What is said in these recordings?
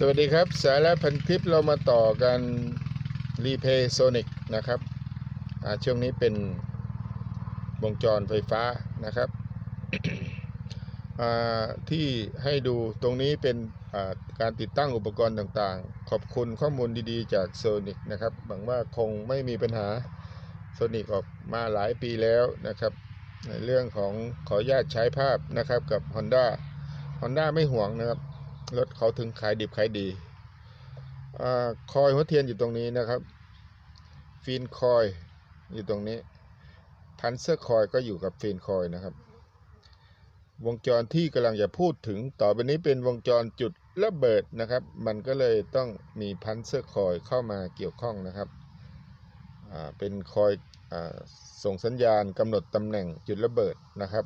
สวัสดีครับ สาระพันทิปเรามาต่อกันรีเพย์โซนิกนะครับช่วงนี้เป็นวงจรไฟฟ้านะครับที่ให้ดูตรงนี้เป็นการติดตั้งอุปกรณ์ต่างๆ ขอบคุณข้อมูลดีๆ จากโซนิกนะครับหวังว่าคงไม่มีปัญหาโซนิกออกมาหลายปีแล้วนะครับ ในเรื่องของขออนุญาตใช้ภาพนะครับกับ Honda Honda ไม่ห่วงนะครับ รถเขาถึงขายดิบขายดีอคอยหัวเทียนอยู่ตรงนี้นะครับ ฟีนคอยอยู่ตรงนี้ พันเซอร์คอยก็อยู่กับฟีนคอยนะครับ วงจรที่กำลังจะพูดถึงต่อไปนี้เป็นวงจรจุดระเบิดนะครับ มันก็เลยต้องมีพันเซอร์คอยเข้ามาเกี่ยวข้องนะครับเป็นคอยอส่งสัญญาณกำหนดตำแหน่งจุดระเบิดนะครับ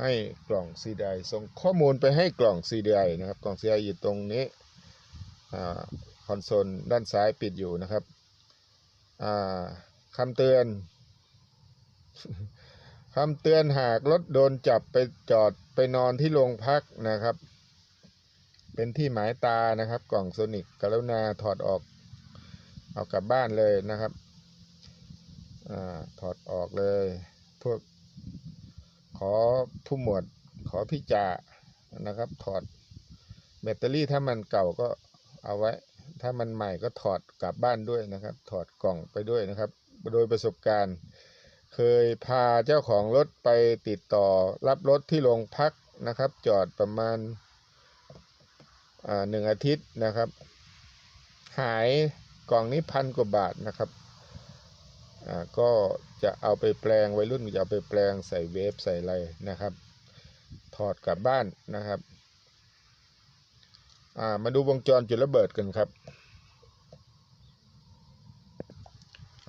ให้กล่อง CDI ส่งข้อมูลไปให้กล่อง CDI นะครับ กล่อง CDI อยู่ตรงนี้คอนโซลด้านซ้ายปิดอยู่นะครับอ่าคำเตือนคำเตือนหากรถโดนจับไปจอดไปนอนที่โรงพักนะครับ เป็นที่หมายตานะครับ กล่องโซนิกกรุณาถอดออก เอากลับบ้านเลยนะครับอถอดออกเลย พวก ขอผู้หมวดขอพี่จานะครับ ถอดแบตเตอรี่ถ้ามันเก่าก็เอาไว้ ถ้ามันใหม่ก็ถอดกลับบ้านด้วยนะครับ ถอดกล่องไปด้วยนะครับ โดยประสบการณ์ เคยพาเจ้าของรถไปติดต่อรับรถที่โรงพักนะครับ จอดประมาณหนึ่งอาทิตย์นะครับ หายกล่องนี้พันกว่าบาทนะครับ ก็จะเอาไปแปลงวัยรุ่นจะเอาไปแปลงใส่เวฟใส่อะไรนะครับ ถอดกลับบ้านนะครับามาดูวงจรจุดระเบิดกันครับ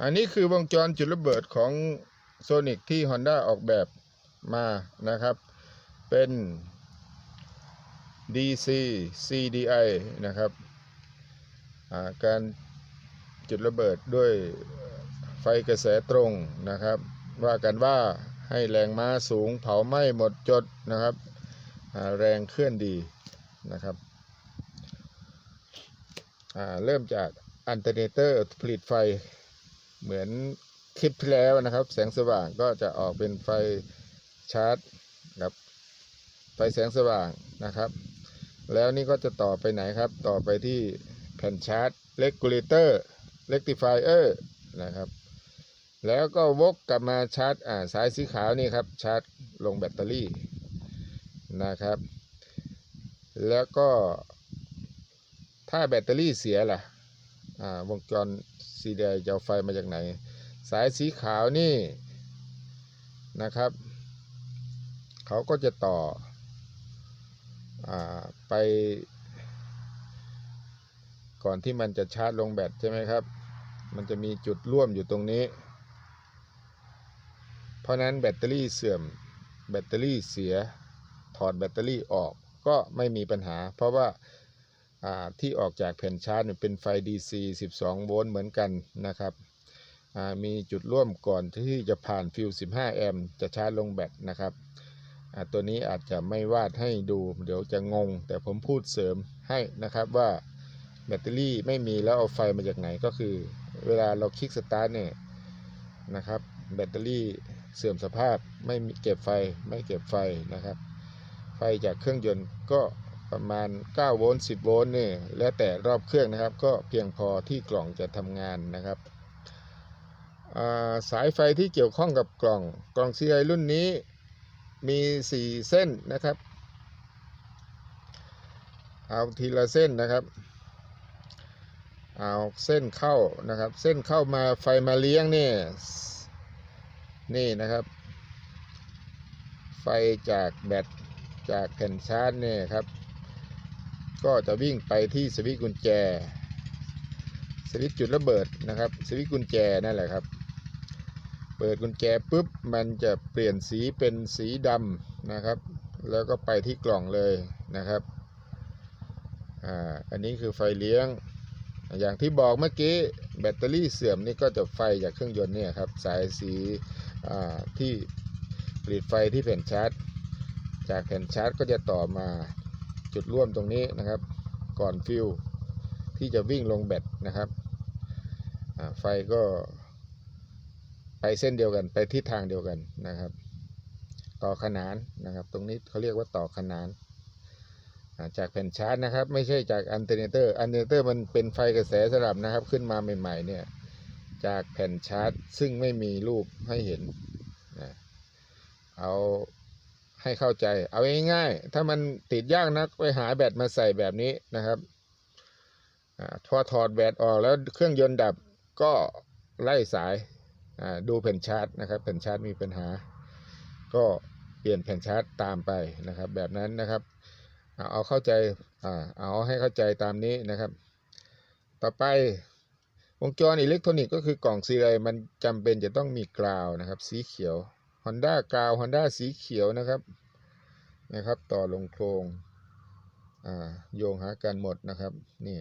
อันนี้คือวงจรจุดระเบิดของโซนิกที่ Honda ออกแบบมานะครับ เป็น DC CDI นะครับาการจุดระเบิดด้วย ไฟกระแสตรงนะครับ ว่ากันว่าให้แรงม้าสูงเผาไหม้หมดจดนะครับแรงเคลื่อนดีนะครับเริ่มจากอันเทอร์เนเตอร์ผลิตไฟเหมือนคลิปที่แล้วนะครับ แสงสว่างก็จะออกเป็นไฟชาร์จครับไฟแสงสว่างนะครับ แล้วนี่ก็จะต่อไปไหนครับ ต่อไปที่แผ่นชาร์จเลกูลเลเตอร์เ e กติฟายเออร์นะครับ แล้วก็วกกลับมาชาร์จอ่าสายสีขาวนี่ครับชาร์จลงแบตเตอรี่นะครับ แล้วก็ถ้าแบตเตอรี่เสียล่ะอ่าวงจรสีแดงจะเอาไฟมาจากไหน สายสีขาวนี่นะครับเขาก็จะต่ออาไป ก่อนที่มันจะชาร์จลงแบตใช่ไหมครับ มันจะมีจุดร่วมอยู่ตรงนี้ เพราะนั้นแบตเตอรี่เสื่อมแบตเตอรี่เสียถอดแบตเตอรี่ออกก็ไม่มีปัญหา เพราะว่าที่ออกจากแผ่นชาร์จเป็นไฟ DC 12 โวลต์เหมือนกันนะครับมีจุดร่วมก่อนที่จะผ่านฟิว15 แอมป์จะชาร์จลงแบตนะครับตัวนี้อาจจะไม่วาดให้ดู เดี๋ยวจะงง แต่ผมพูดเสริมให้นะครับว่าแบตเตอรี่ไม่มีแล้วเอาไฟมาจากไหนก็คือ เวลาเราคลิกสตาร์ทเนี่ยนะครับแบตเตอรี่ เสื่อมสภาพไม่เก็บไฟไม่เก็บไฟนะครับ ไฟจากเครื่องยนต์ก็ประมาณ 9 โวลต์ 10 โวลต์นี่แล้วแต่รอบเครื่องนะครับ ก็เพียงพอที่กล่องจะทำงานนะครับาสายไฟที่เกี่ยวข้องกับกล่องกล่อง CI รุ่นนี้มี 4 เส้นนะครับ เอาทีละเส้นนะครับ เอาเส้นเข้านะครับ เส้นเข้ามาไฟมาเลี้ยงเนี่ย นี่นะครับ ไฟจากแบตจากแผ่นชาร์จเนี่ยครับ ก็จะวิ่งไปที่สวิตช์กุญแจ สวิตช์จุดระเบิดนะครับ สวิตช์กุญแจนั่นแหละครับ เปิดกุญแจปุ๊บมันจะเปลี่ยนสีเป็นสีดำนะครับ แล้วก็ไปที่กล่องเลยนะครับอ่าอันนี้คือไฟเลี้ยง อย่างที่บอกเมื่อกี้แบตเตอรี่เสื่อมนี่ก็จะไฟจากเครื่องยนต์เนี่ยครับ สายสี ที่ผลิตไฟที่แผ่นชาร์จ จากแผ่นชาร์จก็จะต่อมาจุดร่วมตรงนี้นะครับ ก่อนฟิวที่จะวิ่งลงแบตนะครับไฟก็ไปเส้นเดียวกันไปทิศทางเดียวกันนะครับ ต่อขนานนะครับ ตรงนี้เขาเรียกว่าต่อขนานจากแผ่นชาร์จนะครับ ไม่ใช่จากอันเทอร์เนเตอร์อันเทอร์เนเตอร์มันเป็นไฟกระแสสลับนะครับ ขึ้นมาใหม่ ๆ เนี่ย จากแผ่นชาร์จ ซึ่งไม่มีรูปให้เห็นนะเอาให้เข้าใจ เอาง่ายๆถ้ามันติดยากนักไปหาแบตมาใส่แบบนี้นะครับอพอถอดแบตออกแล้วเครื่องยนต์ดับก็ไล่สายดูแผ่นชาร์จนะครับแผ่นชาร์จมีปัญหา ก็เปลี่ยนแผ่นชาร์จตามไปนะครับ แบบนั้นนะครับ เอาเข้าใจเอาให้เข้าใจตามนี้นะครับ ต่อไป วงจรอิเล็กทรอนิกส์ก็คือกล่องซีไรมันจำเป็นจะต้องมีกราวนะครับ สีเขียว Honda กราว Honda สีเขียวนะครับนะครับ ต่อลงโครงโยงหากันหมดนะครับนี่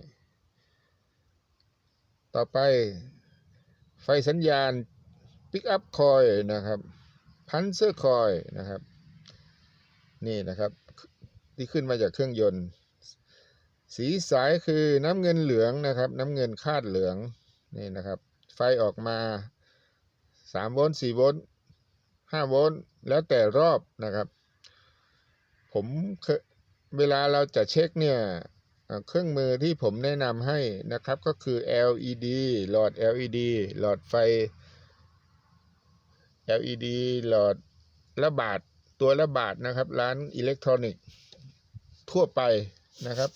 ต่อไปไฟสัญญาณ Pick up coil นะครับพันเซอร์คอยนะครับ นี่นะครับ ที่ขึ้นมาจากเครื่องยนต์ สีสายคือน้ำเงินเหลืองนะครับ น้ำเงินคาดเหลือง นี่นะครับ ไฟออกมา3โวลต์4โวลต์5โวลต์แล้วแต่รอบนะครับ ผมเเวลาเราจะเช็คเนี่ยเครื่องมือที่ผมแนะนำให้นะครับก็คือ LED หลอด LED หลอดไฟ LED หลอดละบาทตัวละบาทนะครับ ร้านอิเล็กทรอนิกส์ทั่วไปนะครับ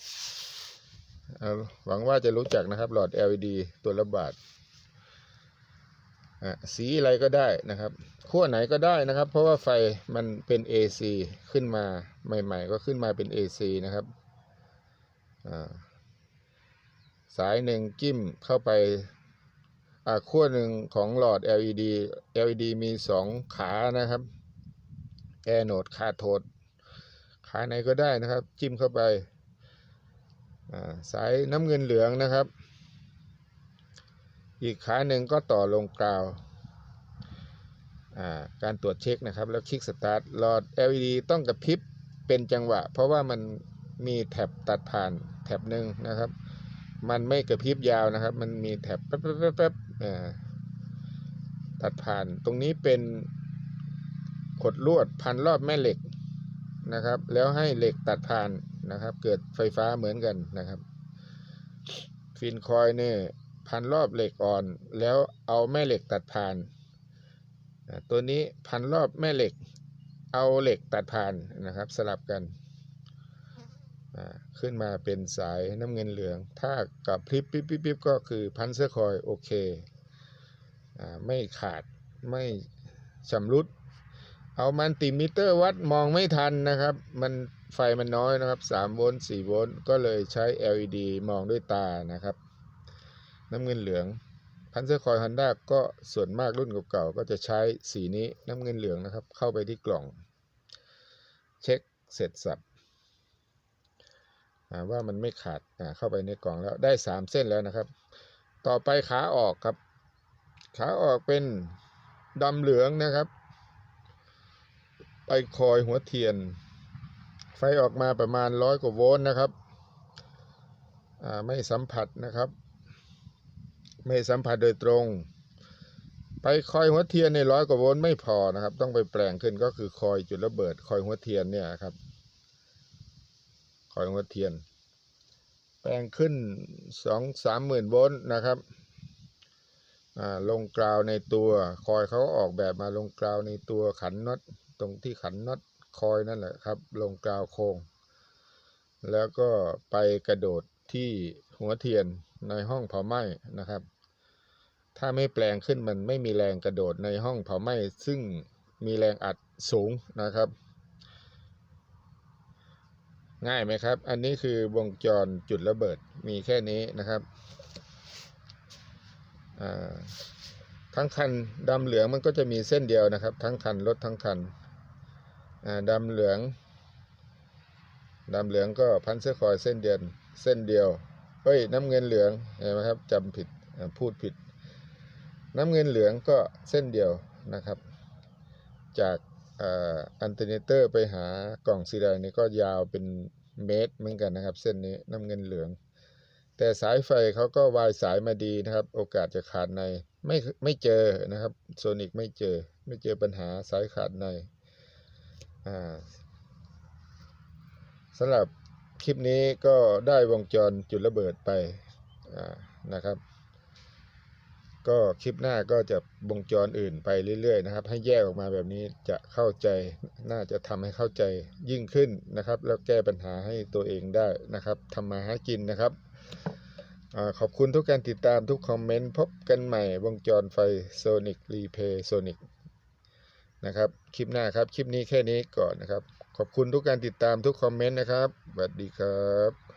หวังว่าจะรู้จักนะครับ หลอด LED ตัวละบาทสีอะไรก็ได้นะครับขั้วไหนก็ได้นะครับ เพราะว่าไฟมันเป็น AC ขึ้นมาใหม่ ๆ ก็ขึ้นมาเป็น AC นะครับสายหนึ่งจิ้มเข้าไปขั้วหนึ่งของหลอด LED LED มีสองขานะครับแอโนดคาโทดขาไหนก็ได้นะครับ จิ้มเข้าไป สายน้ำเงินเหลืองนะครับ อีกขาหนึ่งก็ต่อลงกราวการตรวจเช็คนะครับ แล้วคลิกสตาร์ทหลอด LED ต้องกระพริบเป็นจังหวะ เพราะว่ามันมีแท็บตัดผ่านแท็บหนึ่งนะครับ มันไม่กระพริบยาวนะครับ มันมีแถบแป๊บแป๊บแป๊บแป๊บตัดผ่านตรงนี้เป็นขดลวดพันรอบแม่เหล็กนะครับ แล้วให้เหล็กตัดผ่าน นะครับ เกิดไฟฟ้าเหมือนกันนะครับ ฟินคอยเนี่ยพันรอบเหล็กอ่อน แล้วเอาแม่เหล็กตัดผ่าน ตัวนี้พันรอบแม่เหล็ก เอาเหล็กตัดผ่านนะครับ สลับกันขึ้นมาเป็นสายน้ำเงินเหลือง ถ้ากับพริบปิ๊บปิ๊บปิ๊บก็คือพันเซอร์คอยโอเคอไม่ขาดไม่ชำรุด เอามันติมิเตอร์วัดมองไม่ทันนะครับ มัน ไฟมันน้อยนะครับ3โวลต์4โวลต์ก็เลยใช้ LED มองด้วยตานะครับ น้ำเงินเหลือง พันเซอร์คอยฮันด้าก็ส่วนมากรุ่นเก่าๆก็จะใช้สีนี้น้ำเงินเหลืองนะครับ เข้าไปที่กล่อง เช็คเสร็จสับว่ามันไม่ขาดเข้าไปในกล่องแล้วได้สามเส้นแล้วนะครับ ต่อไปขาออกครับ ขาออกเป็นดำเหลืองนะครับ ไปคอยหัวเทียน ไฟออกมาประมาณร้อยกว่าโวลต์นะครับอ่าไม่สัมผัสนะครับ ไม่สัมผัสโดยตรง ไปคอยหัวเทียนในร้อยกว่าโวลต์ไม่พอนะครับ ต้องไปแปลงขึ้นก็คือคอยจุดระเบิด คอยหัวเทียนเนี่ยครับ คอยหัวเทียน แปลงขึ้นสองสามหมื่นโวลต์นะครับอ่าลงกราวในตัว คอยเขาออกแบบมาลงกราวในตัวขันน็อตตรงที่ขันน็อต คอยนั่นแหละครับ ลงกราวโคง แล้วก็ไปกระโดดที่หัวเทียนในห้องเผาไหม้นะครับ ถ้าไม่แปลงขึ้นมันไม่มีแรงกระโดดในห้องเผาไหม้ซึ่งมีแรงอัดสูงนะครับ ง่ายไหมครับ อันนี้คือวงจรจุดระเบิดมีแค่นี้นะครับทั้งคันดำเหลืองมันก็จะมีเส้นเดียวนะครับ ทั้งคันรถทั้งคัน ดำเหลืองดำเหลืองก็พันเสื้อคอยเส้นเดียวเส้นเดียวเฮ้ยน้ำเงินเหลืองเห็นไหมครับจำผิดพูดผิด น้ำเงินเหลืองก็เส้นเดียวนะครับ จากอันเทอร์เนเตอร์ไปหากล่องซีไรนี่ก็ยาวเป็นเมตรเหมือนกันนะครับ เส้นนี้น้ำเงินเหลือง แต่สายไฟเขาก็วายสายมาดีนะครับ โอกาสจะขาดในไม่ไม่เจอนะครับโซนิกไม่เจอไม่เจอปัญหาสายขาดใน สำหรับคลิปนี้ก็ได้วงจรจุดระเบิดไปนะครับ ก็คลิปหน้าก็จะวงจรอื่นไปเรื่อยๆนะครับ ให้แยกออกมาแบบนี้จะเข้าใจน่าจะทำให้เข้าใจยิ่งขึ้นนะครับ แล้วแก้ปัญหาให้ตัวเองได้นะครับทำมาหากินนะครับอขอบคุณทุกการติดตามทุกคอมเมนต์ พบกันใหม่วงจรไฟ Sonic Replay Sonic นะครับคลิปหน้าครับ คลิปนี้แค่นี้ก่อนนะครับ ขอบคุณทุกการติดตามทุกคอมเมนต์นะครับสวัสดีครับ